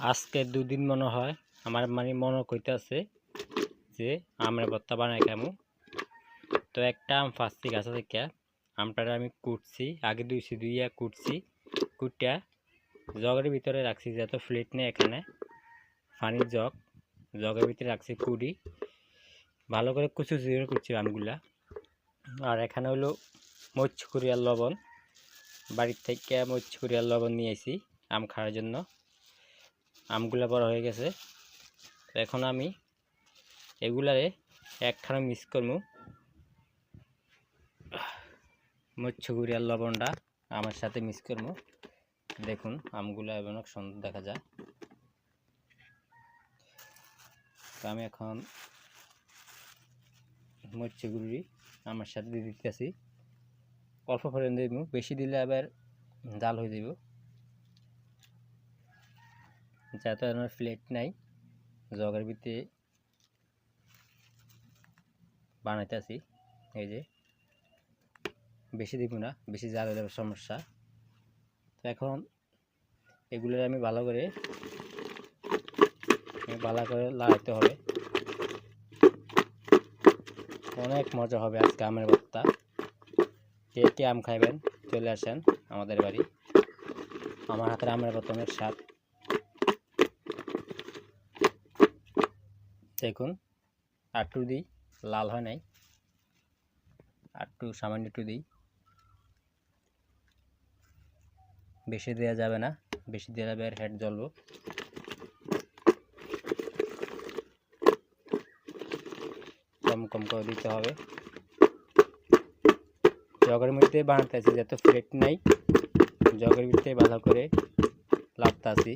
আজকে দুদিন মনে হয় আমার মানে মনে কইতাছে যে আমরা ভর্তা বানাই কেমন তো একটা আম ফার্স্টে গাছা থেকে আমটা আমি কুটছি, আগে দুইছি দুইয়া কুটছি, কুটিয়া জগের ভিতরে রাখছি যত ফ্লেট নেই এখানে, পানির জগ, জগের ভিতরে রাখছি কুড়ি, ভালো করে কুচু চুচু করছি আমগুলা। আর এখানে হলো মৎস্যকুরিয়ার লবণ, বাড়ির থেকে মৎস্যকুরিয়ার লবণ নিয়েছি আম খাওয়ার জন্য। আমগুলা বড় হয়ে গেছে। এখন আমি এগুলারে একখানা মিক্স করব। মৎস্যকুরিয়ার লবণটা আমার সাথে মিক্স করব। দেখুন, আমগুলো অনেক সুন্দর দেখা যায়। তো আমি এখন মৎস্যগুড়ি আমার সাথে দিয়ে দিতেছি। অল্প পরিমাণ দিব, বেশি দিলে আবার জাল হয়ে যাব যাতে আমার প্লেট নাই। জগের ভিতরে বানাইতে বানাইতেছি এই যে। বেশি দিব না, বেশি জাল হলে সমস্যা। তো এখন এগুলো আমি ভালো করে ভালো করে লাগাইতে হবে। অনেক মজা হবে আজকে আমের ভর্তা। কে কে আম খাইবেন, চলে আসেন আমাদের বাড়ি। আমার হাতের আমের ভর্তা অনেক স্বাদ। দেখুন আটটু দিই, লাল হয় নাই। আটটু সামান্য একটু দিই। বেশি দেওয়া যাবে না, বেশি দেওয়া যাবে আর হেড জ্বলবো। কম কম করে দিতে হবে। জগের মধ্যে বানাতে আছি যত ফ্লেট নাই, জগের ভিতরে ভালো করে লাভতে আছি।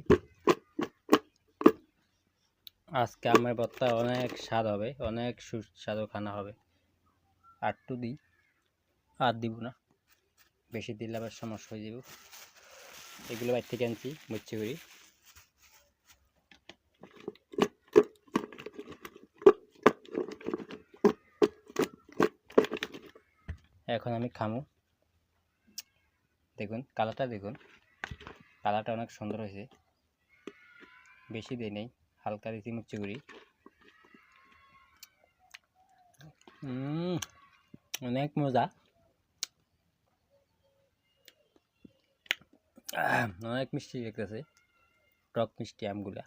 আজকে আমার ভর্তা অনেক স্বাদ হবে, অনেক সুস্বাদু খানা হবে। আটটু দিই, আর দিব না। বেশি দিলে আবার সমস্যা হয়ে যাব। এগুলো বাইর থেকে আনছি মুচ্ছে করি। এখন আমি খামু। দেখুন, কালারটা দেখুন। কালারটা অনেক সুন্দর হয়েছে। বেশি দিই নেই। হালকা দিচ্ছি মুচ্ছে করি অনেক মজা। অনেক মিষ্টি দেখতেছে। টক মিষ্টি আমগুলা।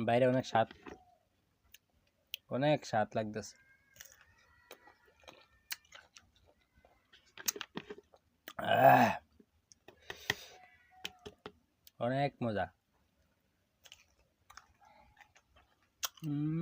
বাইরে অনেক স্বাদ। অনেক স্বাদ লাগতেছে। আহ, অনেক মজা। উম